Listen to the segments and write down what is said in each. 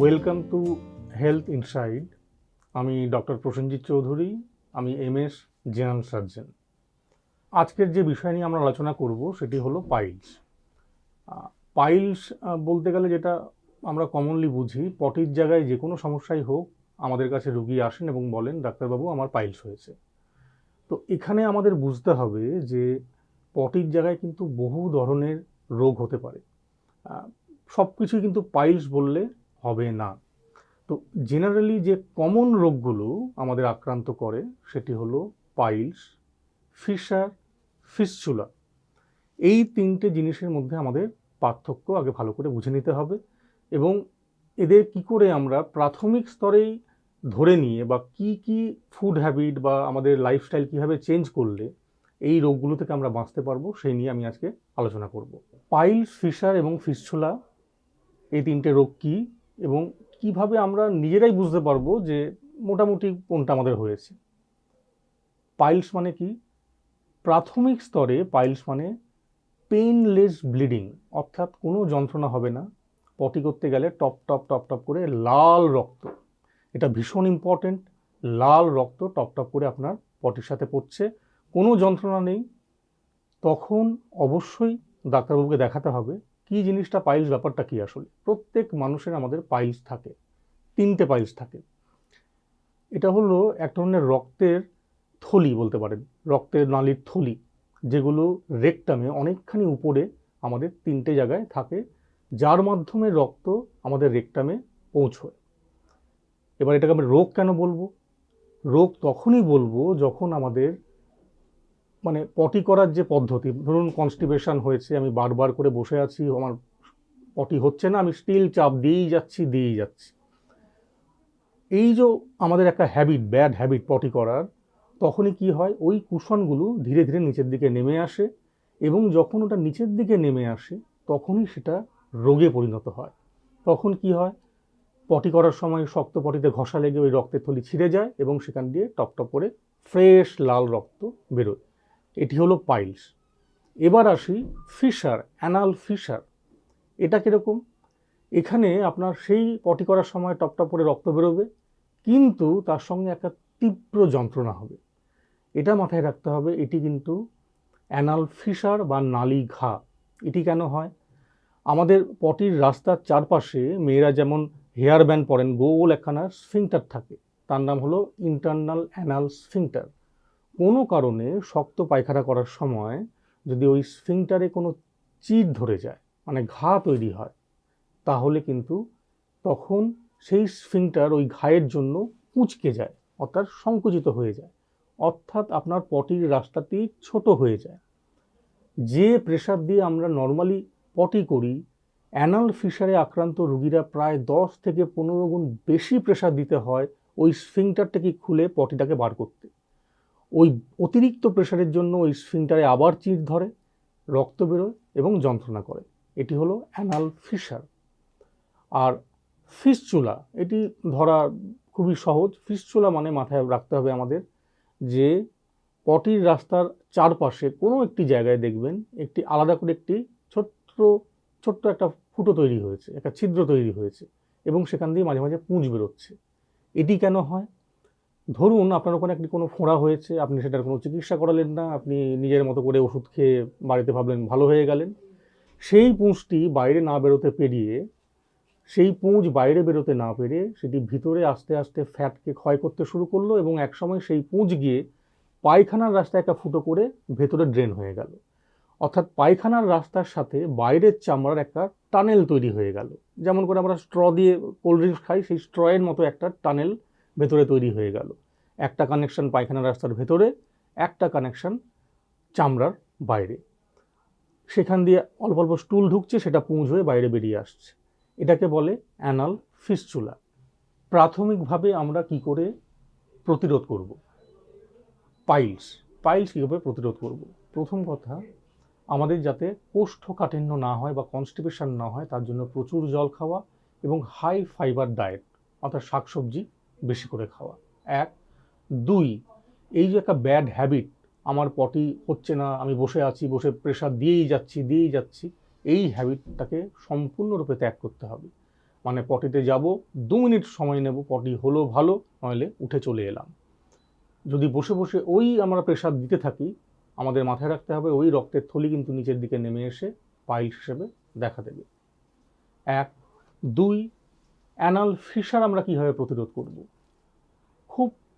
Welcome to health inside আমি doctor Prosenjit Chowdhury আমি M S general surgeon আজকের যে বিষয় নিয়ে আমরা আলোচনা করব সেটি হলো পাইলস পাইলস বলতে গেলে যেটা আমরা কমনলি বুঝি পটির জায়গায় যে কোনো সমস্যাই হোক, আমাদের কাছে রুগী আসেন এবং বলেন, ডাক্তারবাবু, আমার পাইলস হয়েছে। তো এখানে আমাদের বুঝতে হবে যে পটির জায়গায় কিন্তু বহু ধরনের রোগ হতে পারে। সব কিছুই কিন্তু পাইলস বললে হবে না। তো জেনারেলি যে কমন রোগগুলো আমাদের আক্রান্ত করে সেটি হলো পাইলস ফিশার ফিসচুলা এই তিনটে জিনিসের মধ্যে আমাদের পার্থক্য আগে ভালো করে বুঝে নিতে হবে এবং এদের কি করে আমরা প্রাথমিক স্তরেই ধরে নিয়ে বা কি কি ফুড হ্যাবিট বা আমাদের লাইফস্টাইল কীভাবে চেঞ্জ করলে এই রোগগুলো থেকে আমরা বাঁচতে পারব সেই নিয়ে আমি আজকে আলোচনা করব। পাইলস ফিশার এবং ফিসচুলা এই তিনটে রোগ কী? এবং কীভাবে আমরা নিজেরাই বুঝতে পারব যে মোটামুটি কোনটা আমাদের হয়েছে? পাইলস মানে কি? প্রাথমিক স্তরে পাইলস মানে পেইনলেস ব্লিডিং অর্থাৎ কোনো যন্ত্রণা হবে না। পটি করতে গেলে টপ টপ টপ টপ করে লাল রক্ত। এটা ভীষণ ইম্পর্টেন্ট লাল রক্ত টপ টপ করে আপনার পটির সাথে পড়ছে। কোনো যন্ত্রণা নেই। তখন অবশ্যই ডাক্তারবাবুকে দেখাতে হবে কি জিনিসটা পাইলস ব্যাপারটা কি আসলে? প্রত্যেক মানুষের আমাদের পাইলস থাকে, তিনটে পাইলস থাকে। এটা হলো এক ধরনের রক্তের থলি বলতে পারেন, রক্তের নালীর থলি, যেগুলো রেকটামে অনেকখানি উপরে আমাদের তিনটে জায়গায় থাকে, যার মাধ্যমে রক্ত আমাদের রেকটামে পৌঁছয়। এবার এটাকে আমি রোগ কেন বলব? রোগ তখনই বলব যখন আমাদের মানে পটি করার যে পদ্ধতি, ধরুন কনস্টিপেশন হয়েছে, আমি বারবার করে বসে আছি, আমার পটি হচ্ছে না, আমি স্টিল চাপ দিয়েই যাচ্ছি দিয়েই যাচ্ছি। এই যে আমাদের একটা হ্যাবিট ব্যাড হ্যাবিট পটি করার, তখনই কি হয়, ওই কুশনগুলো ধীরে ধীরে নিচের দিকে নেমে আসে এবং যখন ওটা নিচের দিকে নেমে আসে, তখনই সেটা রোগে পরিণত হয়। তখন কি হয় পটি করার সময় শক্ত পটিতে ঘষা লেগে ওই রক্তের থলি ছিঁড়ে যায় এবং সেখান দিয়ে টপ টপ করে ফ্রেশ লাল রক্ত বেরোয়। এটি হলো পাইলস। এবার আসি ফিশার, অ্যানাল ফিশার। এটা কীরকম? এখানে আপনার সেই পটি করার সময় টপটপ করে রক্ত বেরোবে, কিন্তু তার সঙ্গে একটা তীব্র যন্ত্রণা হবে। এটা মাথায় রাখতে হবে, এটি কিন্তু অ্যানাল ফিশার বা নালি ঘা। এটি কেন হয়? আমাদের পটির রাস্তার চারপাশে মেয়েরা যেমন হেয়ার ব্যান্ড পরেন, গোল একখানা স্ফিংটার থাকে। তার নাম হলো ইন্টারনাল অ্যানাল স্ফিংটার। কোনো কারণে শক্ত পায়খানা করার সময় যদি ওই স্ফিংটারে কোনো চিট ধরে যায় মানে ঘা তৈরি হয়, তাহলে কিন্তু তখন সেই স্ফিংটার ওই ঘায়ের জন্য কুচকে যায়, অর্থাৎ সংকুচিত হয়ে যায়, অর্থাৎ আপনার পটির রাস্তাটি ছোট হয়ে যায়। যে প্রেশার দিয়ে আমরা নর্মালি পটি করি অ্যানাল ফিশারে আক্রান্ত রুগীরা প্রায় দশ থেকে পনেরো গুণ বেশি প্রেশার দিতে হয় ওই স্ফিংটারটাকে খুলে পটিটাকে বার করতে। ওই অতিরিক্ত প্রেশারের জন্য ওই স্ফিংটারে আবার চিট ধরে, রক্ত বেরোয় এবং যন্ত্রণা করে। এটি হলো অ্যানাল ফিশার। আর ফিসচুলা, এটি ধরা খুবই সহজ। ফিসচুলা মানে মাথায় রাখতে হবে আমাদের যে পটির রাস্তার চারপাশে কোনো একটি জায়গায় দেখবেন একটি আলাদা করে একটি ছোট্ট ছোট্ট একটা ফুটো তৈরি হয়েছে, একটা ছিদ্র তৈরি হয়েছে এবং সেখান দিয়ে মাঝে মাঝে পুঁজ বেরোচ্ছে। এটি কেন হয়? ধরুন আপনার ওখানে একটি কোনো ফোঁড়া হয়েছে, আপনি সেটার কোনো চিকিৎসা করালেন না, আপনি নিজের মতো করে ওষুধ খেয়ে বাড়িতে ভাবলেন ভালো হয়ে গেলেন। সেই পুঁজটি বাইরে না বেরোতে পেরিয়ে, সেই পুঁজ বাইরে বেরোতে না পেরে সেটি ভিতরে আস্তে আস্তে ফ্যাটকে ক্ষয় করতে শুরু করল এবং একসময় সেই পুঁজ গিয়ে পায়খানার রাস্তায় একটা ফুটো করে ভেতরে ড্রেন হয়ে গেল। অর্থাৎ পায়খানার রাস্তার সাথে বাইরের চামড়ার একটা টানেল তৈরি হয়ে গেল। যেমন করে আমরা স্ট্র দিয়ে কোল্ড ড্রিঙ্কস খাই, সেই স্ট্রয়ের মতো একটা টানেল ভেতরে তৈরি হয়ে গেল। একটা কানেকশন পায়খানা রাস্তার ভেতরে, একটা কানেকশন চামড়ার বাইরে। সেখান দিয়ে অল্প অল্প স্টুল ঢুকছে, সেটা পুঁজ হয়ে বাইরে বেরিয়ে আসছে। এটাকে বলে অ্যানাল ফিসচুলা প্রাথমিকভাবে আমরা কি করে প্রতিরোধ করব? পাইলস পাইলস কীভাবে প্রতিরোধ করব? প্রথম কথা, আমাদের যাতে কোষ্ঠকাঠিন্য না হয় বা কনস্টিপেশন না হয়, তার জন্য প্রচুর জল খাওয়া এবং হাই ফাইবার ডায়েট অর্থাৎ শাকসবজি বেশি করে খাওয়া। এক। দুই, এই যে একটা ব্যাড হ্যাবিট আমার পটি হচ্ছে না, আমি বসে আছি, বসে প্রেশার দিয়েই যাচ্ছি দিয়েই যাচ্ছি, এই হ্যাবিটটাকে সম্পূর্ণরূপে ত্যাগ করতে হবে। মানে পটিতে যাব, দু মিনিট সময় নেব পটি হলো ভালো, নইলে উঠে চলে এলাম। যদি বসে বসে ওই আমরা প্রেশার দিতে থাকি, আমাদের মাথায় রাখতে হবে ওই রক্তের থলি কিন্তু নিচের দিকে নেমে এসে পাইলস হিসেবে দেখা দেবে। এক। দুই অ্যানাল ফিশার আমরা কীভাবে প্রতিরোধ করব?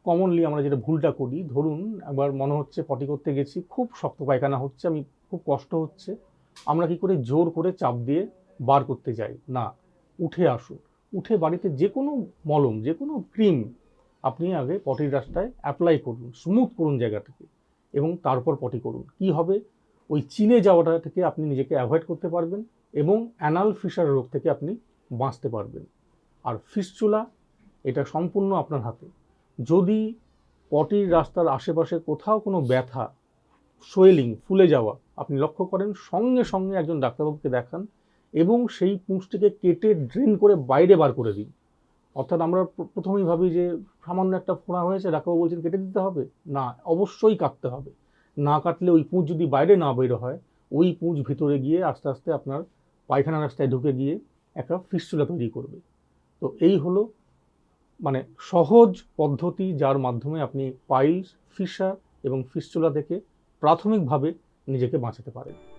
কমনলি আমরা যেটা ভুলটা করি, ধরুন একবার মনে হচ্ছে পটি করতে গেছি, খুব শক্ত পায়খানা হচ্ছে, আমি খুব কষ্ট হচ্ছে, আমরা কি করে জোর করে চাপ দিয়ে বার করতে যাই? না, উঠে আসুন। উঠে বাড়িতে যে কোনো মলম, যে কোনো ক্রিম আপনি আগে পটির রাস্তায় অ্যাপ্লাই করুন স্মুথ করুন জায়গাটাকে এবং তারপর পটি করুন। কি হবে? ওই চিনে যাওয়াটা থেকে আপনি নিজেকে অ্যাভয়েড করতে পারবেন এবং অ্যানাল ফিশার রোগ থেকে আপনি বাঁচতে পারবেন। আর ফিসচুলা এটা সম্পূর্ণ আপনার হাতে। যদি পটির রাস্তার আশেপাশে কোথাও কোনো ব্যথা, সোয়েলিং, ফুলে যাওয়া, আপনি লক্ষ্য করেন, সঙ্গে সঙ্গে একজন ডাক্তারবাবুকে দেখান এবং সেই পুঁজটিকে কেটে ড্রেন করে বাইরে বার করে দিন। অর্থাৎ আমরা প্রথমেই ভাবি যে সামান্য একটা ফোঁড়া হয়েছে, ডাক্তারবাবু বলছেন, কেটে দিতে হবে? না, অবশ্যই কাটতে হবে। না কাটলে ওই পুঁজ যদি বাইরে না বের হয়, ওই পুঁজ ভিতরে গিয়ে আস্তে আস্তে আপনার পায়খানা রাস্তায় ঢুকে গিয়ে একটা ফিস্টুলা তৈরি করবে। তো এই হলো মানে সহজ পদ্ধতি যার মাধ্যমে আপনি পাইলস ফিশার এবং ফিস্টুলা থেকে প্রাথমিকভাবে নিজেকে বাঁচাতে পারেন।